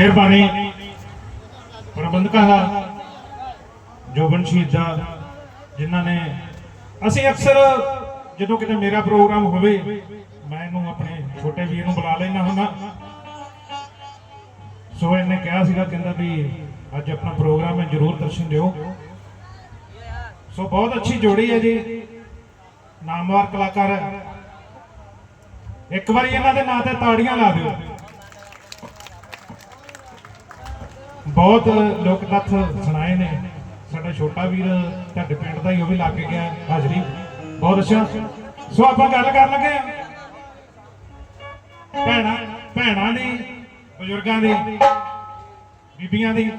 ਮਿਹਰਬਾਨੀ। ਪ੍ਰਬੰਧਕਾਂ ਦਾ ਜੋਬਨ ਸ਼ਹੀਦਾਂ, ਜਿਨ੍ਹਾਂ ਨੇ ਅਸੀਂ ਅਕਸਰ ਜਦੋਂ ਕਿਤੇ ਮੇਰਾ ਪ੍ਰੋਗਰਾਮ ਹੋਵੇ, ਮੈਂ ਇਹਨੂੰ ਆਪਣੇ ਛੋਟੇ ਵੀਰ ਨੂੰ ਬੁਲਾ ਲੈਣਾ ਹੁੰਦਾ। ਸੋ ਇਹਨੇ ਕਿਹਾ ਸੀਗਾ, ਕਹਿੰਦਾ ਵੀ ਅੱਜ ਆਪਣਾ ਪ੍ਰੋਗਰਾਮ ਹੈ, ਜਰੂਰ ਦਰਸ਼ਨ ਦਿਓ। ਸੋ ਬਹੁਤ ਅੱਛੀ ਜੋੜੀ ਹੈ ਜੀ। ਨਾਮਵਾਰ ਕਲਾਕਾਰ ਹੈ। ਇੱਕ ਵਾਰੀ ਇਹਨਾਂ ਦੇ ਨਾਂ ਤੇ ਤਾੜੀਆਂ ਲਾ ਦਿਓ। ਬਹੁਤ ਲੋਕ ਤੱਥ ਸੁਣਾਏ ਨੇ। ਸਾਡਾ ਛੋਟਾ ਵੀਰ ਤੁਹਾਡੇ ਪਿੰਡ ਦਾ ਹੀ ਉਹ ਵੀ ਲਾ ਕੇ ਗਿਆ, ਹਾਜ਼ਰੀ। ਬਹੁਤ ਅੱਛਾ। ਸੋ ਆਪਾਂ ਗੱਲ ਕਰਨ ਲੱਗੇ ਆ ਭੈਣਾਂ ਭੈਣਾਂ ਦੀ, ਬਜ਼ੁਰਗਾਂ ਦੀ, ਬੀਬੀਆਂ ਦੀ।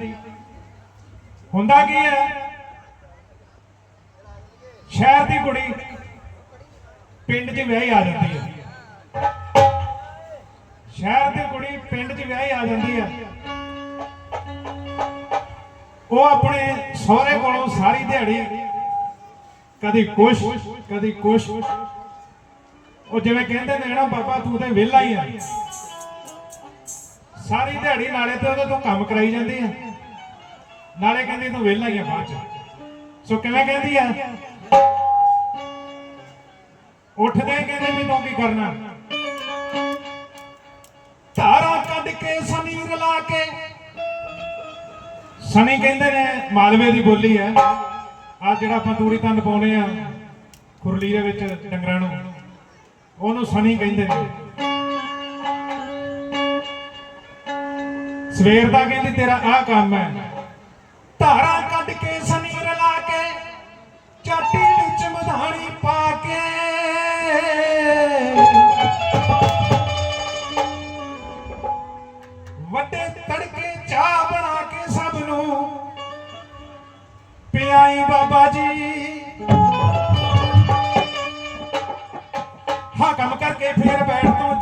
ਹੁੰਦਾ ਕੀ ਹੈ? ਸ਼ਹਿਰ ਦੀ ਕੁੜੀ ਪਿੰਡ 'ਚ ਵਿਆਹੀ ਆ ਜਾਂਦੀ ਹੈ। ਸ਼ਹਿਰ ਦੀ ਕੁੜੀ ਪਿੰਡ 'ਚ ਵਿਆਹੀ ਆ ਜਾਂਦੀ ਹੈ। ਉਹ ਆਪਣੇ ਸਹੁਰੇ ਕੋਲੋਂ ਸਾਰੀ ਦਿਹਾੜੀ ਕਦੀ ਕੁਛ ਕਦੀ ਕੁਛ ਉਹ ਜਿਵੇਂ ਕਹਿੰਦੇ ਨੇ ਨਾ, ਬਾਬਾ ਤੂੰ ਤੇ ਵਿਹਲਾ ਹੀ ਆ। ਸਾਰੀ ਦਿਹਾੜੀ ਨਾਲੇ ਤੇ ਉਹਦੇ ਤੋਂ ਕੰਮ ਕਰਾਈ ਜਾਂਦੀ ਆ। ਨਾਲੇ ਕਹਿੰਦੀ ਤੂੰ ਵਿਹਲਾ ਹੀ ਆ ਬਾਅਦ ਚ। ਸੋ ਕਿਵੇਂ ਕਹਿੰਦੀ ਆ? ਉੱਠਦੇ ਹੀ ਕਹਿੰਦੇ ਵੀ ਤੂੰ ਕੀ ਕਰਨਾ? ਧਾਰਾ ਕੱਢ ਕੇ ਸਨੀ ਰਲਾ ਕੇ ਸਨੀ ਕਹਿੰਦੇ ਨੇ, ਮਾਲਵੇ ਦੀ ਬੋਲੀ ਹੈ। ਆ ਜਿਹੜਾ ਆਪਾਂ ਤੂੜੀ ਤੰਦ ਪਾਉਨੇ ਆ ਖੁਰਲੀ ਦੇ ਵਿੱਚ ਡੰਗਰਾਂ ਨੂੰ, ਉਹਨੂੰ ਸਨੀ ਕਹਿੰਦੇ ਨੇ। ਸਵੇਰ ਦਾ ਕਹਿੰਦੀ, ਤੇਰਾ ਆਹ ਕੰਮ ਹੈ। ਹਾਂ ਕੰਮ ਕਰਕੇ ਫੇਰ ਬੈਠ ਤੂੰ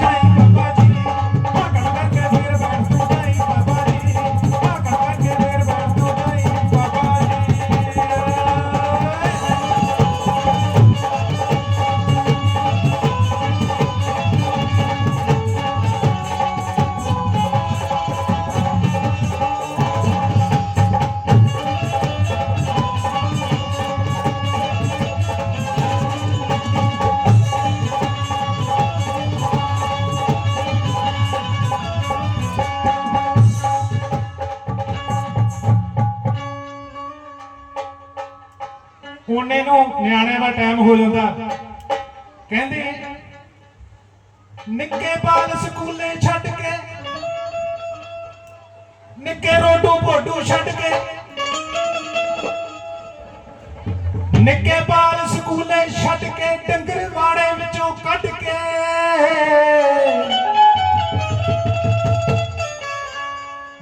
ਉਹਨੇ ਨੂੰ ਨਿਆਣਿਆਂ ਦਾ ਟਾਈਮ ਹੋ ਜਾਂਦਾ। ਕਹਿੰਦੇ, ਨਿੱਕੇ ਬਾਲ ਸਕੂਲੇ ਛੱਡ ਕੇ, ਨਿੱਕੇ ਰੋਡੂ ਪੋਡੂ ਛੱਡ ਕੇ, ਨਿੱਕੇ ਬਾਲ ਸਕੂਲੇ ਛੱਡ ਕੇ ਡੰਗਰ ਵਾੜੇ ਵਿੱਚੋਂ ਕੱਢ ਕੇ।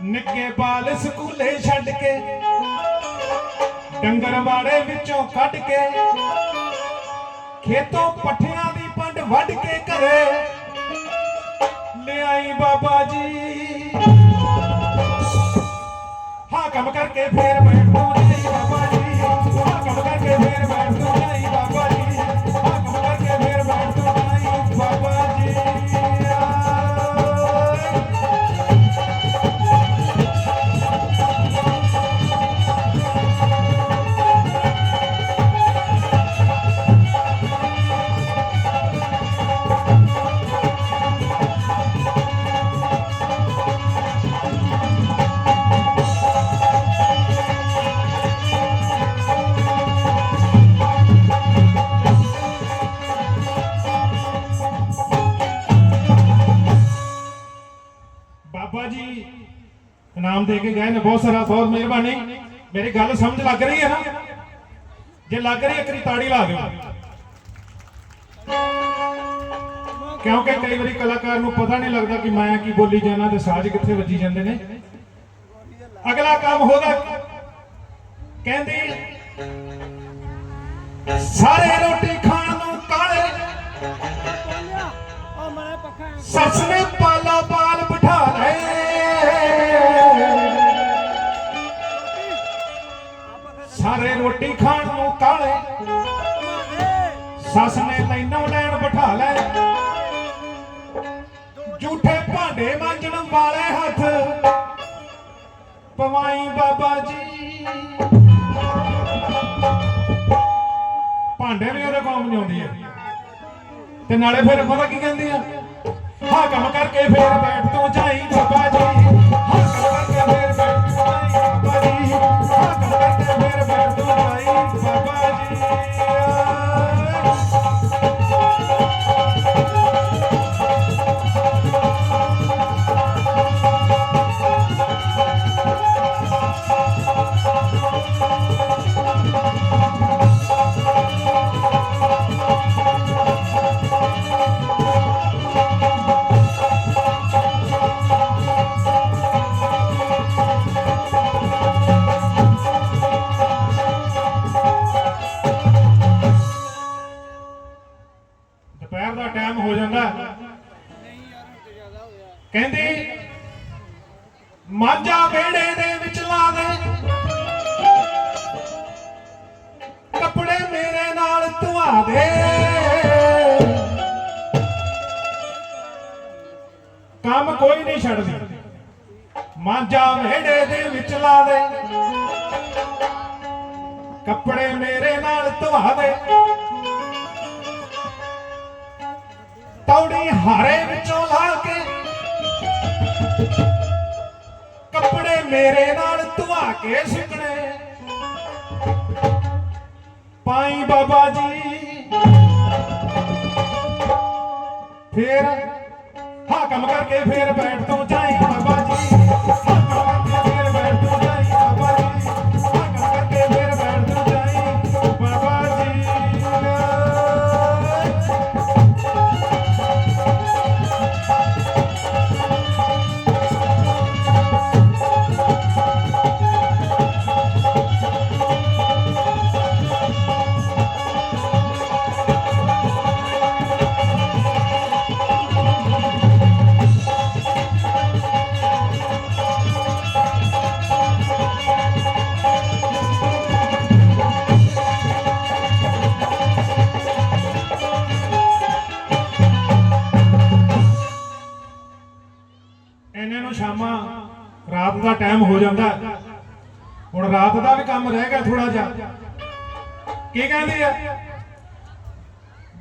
ਨਿੱਕੇ ਬਾਲ ਸਕੂਲੇ ਛੱਡ ਕੇ ਡੰਗਰ ਵਾੜੇ ਵਿੱਚੋਂ ਕੱਢ ਕੇ, ਖੇਤੋਂ ਪੱਠਿਆਂ ਦੀ ਪੰਡ ਵੱਢ ਕੇ ਘਰੇ ਲਿਆਈ ਬਾਬਾ ਜੀ। ਹਾਂ, ਕੰਮ ਕਰਕੇ ਫੇਰ ਬੈਠੋ ਤੂੰ ਬਾਬਾ ਜੀ। ਹਾਂ, ਕੰਮ ਕਰਕੇ ਫੇਰ ਬੈਠੋ ਦੇ ਕੇ ਗਏ ਨੇ, ਬਹੁਤ ਸਾਰਾ, ਬਹੁਤ ਮਿਹਰਬਾਨੀ। ਮੇਰੀ ਗੱਲ ਸਮਝ ਲੱਗ ਰਹੀ ਹੈ ਨਾ? ਜੇ ਲੱਗ ਰਹੀ ਹੈ ਕਰੀ ਤਾੜੀ ਲਾ ਦਿਓ। ਕਿਉਂਕਿ ਕਈ ਵਾਰੀ ਕਲਾਕਾਰ ਨੂੰ ਪਤਾ ਨਹੀਂ ਲੱਗਦਾ ਕਿ ਮੈਂ ਕੀ ਬੋਲੀ ਜਾਣਾ ਤੇ ਸਾਜ਼ ਕਿੱਥੇ ਵੱਜੀ ਜਾਂਦੇ ਨੇ। ਅਗਲਾ ਕੰਮ ਹੋਗਾ। ਕਹਿੰਦੀ, ਸਾਰੇ ਰੋਟੀ ਖਾ ਸੱਸ ਨੇ ਤੈਨੂੰ ਲੈਣ ਬਿਠਾ ਲੈ। ਝੂਠੇ ਭਾਂਡੇ ਮਾਂਜਣ ਵਾਲੇ ਹੱਥ। ਪਵਾਈ ਬਾਬਾ ਜੀ। ਭਾਂਡੇ ਵੀ ਉਹਦੇ ਕੰਮ ਆਉਂਦੀ ਹੈ ਤੇ ਨਾਲੇ ਫਿਰ ਪਤਾ ਕੀ ਕਹਿੰਦੀ ਆ? ਹਾਂ ਕੰਮ ਕਰਕੇ ਫੇਰ ਬੈਠ ਤੂੰ ਜਾਈ ਬਾਬਾ ਜੀ। ਟਾਈਮ ਕਹਿੰਦੀ, ਮਾਝਾ ਵਿਹੜੇ ਦੇ ਵਿੱਚ ਲਾ ਦੇ। ਕੱਪੜੇ ਮੇਰੇ ਨਾਲ ਧਵਾ ਦੇ। ਕੰਮ ਕੋਈ ਨਹੀਂ ਛੱਡਦੀ। ਮਾਝਾ ਵਿਹੜੇ ਦੇ ਵਿੱਚ ਲਾ ਦੇ। ਕੱਪੜੇ ਮੇਰੇ ਨਾਲ ਧਵਾ ਦੇ। ਤੌੜੀ ਹਾਰੇ ਵਿੱਚੋਂ ਲਾ ਕੇ ਕੱਪੜੇ ਮੇਰੇ ਨਾਲ ਧਵਾ ਕੇ ਸੁਕਣੇ ਪਾਈ ਬਾਬਾ ਜੀ, ਫੇਰ ਹਾਂ ਕੰਮ ਕਰਕੇ ਫੇਰ ਬੈਠ ਤੂੰ ਜਾਈ ਬਾਬਾ ਜੀ। ਨੂੰ ਸ਼ਾਮਾਂ ਰਾਤ ਦਾ ਟਾਈਮ ਹੋ ਜਾਂਦਾ। ਹੁਣ ਰਾਤ ਦਾ ਵੀ ਕੰਮ ਰਹਿ ਗਿਆ ਥੋੜਾ ਜਿਹਾ। ਕੀ ਕਹਿੰਦੀ ਆ?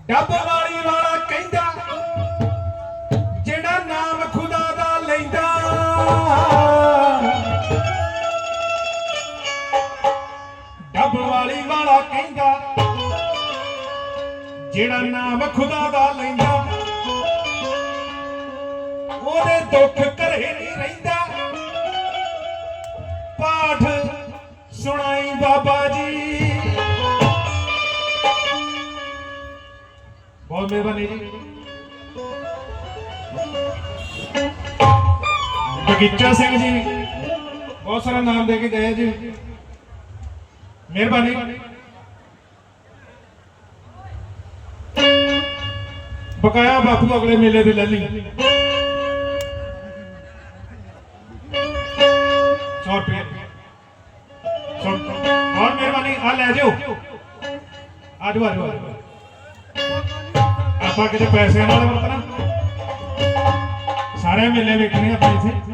ਡੱਬ ਵਾਲੀ ਵਾਲਾ ਕਹਿੰਦਾ, ਜਿਹੜਾ ਨਾਮ ਖੁਦਾ ਦਾ ਲੈਂਦਾ। ਡੱਬ ਵਾਲੀ ਵਾਲਾ ਕਹਿੰਦਾ, ਜਿਹੜਾ ਨਾਮ ਖੁਦਾ ਦਾ ਲੈਂਦਾ। ਉਹਦੇ ਦੁੱਖ ਘਰੇ ਨਹੀਂ ਰਹਿੰਦਾ। ਪਾਠ ਸੁਣਾਈ ਬਾਬਾ ਜੀ। ਬਹੁਤ ਮਿਹਰਬਾਨੀ ਜੀ। ਬਗੀਚਾ ਸਿੰਘ ਜੀ, ਬਹੁਤ ਸਾਰਾ ਨਾਮ ਦੇ ਕੇ ਗਏ ਜੀ। ਮਿਹਰਬਾਨੀ। ਬਕਾਇਆ ਬਾਪੂ ਅਗਲੇ ਮੇਲੇ ਤੇ ਲੈ ਲਈ। ਆ ਜਾਓ ਆਪਾਂ ਕਿਤੇ ਪੈਸੇ ਨਾਲ ਵਰਤਣਾ। ਸਾਰੇ ਮੇਲੇ ਵੇਖਣੇ ਆਪਾਂ ਇੱਥੇ।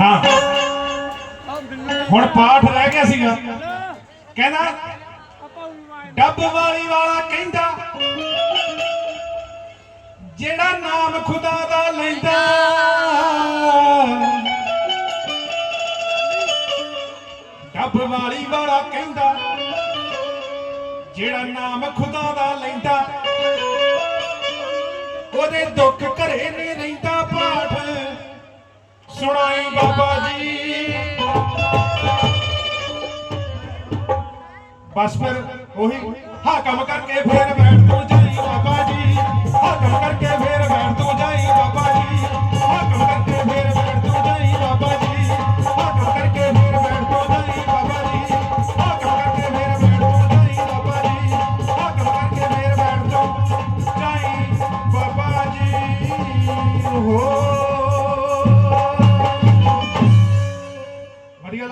ਹਾਂ। ਹੁਣ ਪਾਠ ਰਹਿ ਗਿਆ ਸੀਗਾ। ਕਹਿੰਦਾ, ਡੱਬ ਵਾਲੀ ਵਾਲਾ ਕਹਿੰਦਾ, ਜਿਹੜਾ ਨਾਮ ਖੁਦਾ ਦਾ ਲੈਂਦਾ। ਡੱਬ ਵਾਲੀ ਵਾਲਾ ਕਹਿੰਦਾ, ਜਿਹੜਾ ਨਾਮ ਖੁਦਾ ਦਾ ਲੈਂਦਾ, ਉਹਦੇ ਦੁੱਖ ਘਰੇ ਨਹੀਂ ਰਹਿੰਦਾ ਪਾਠ। ਸੁਣਾਈ ਬਾਬਾ ਜੀ। ਬਸ ਫਿਰ ਉਹੀ ਹਾਂ ਕੰਮ ਕਰਕੇ ਫਿਰ ਬੈਠ ਤੂੰ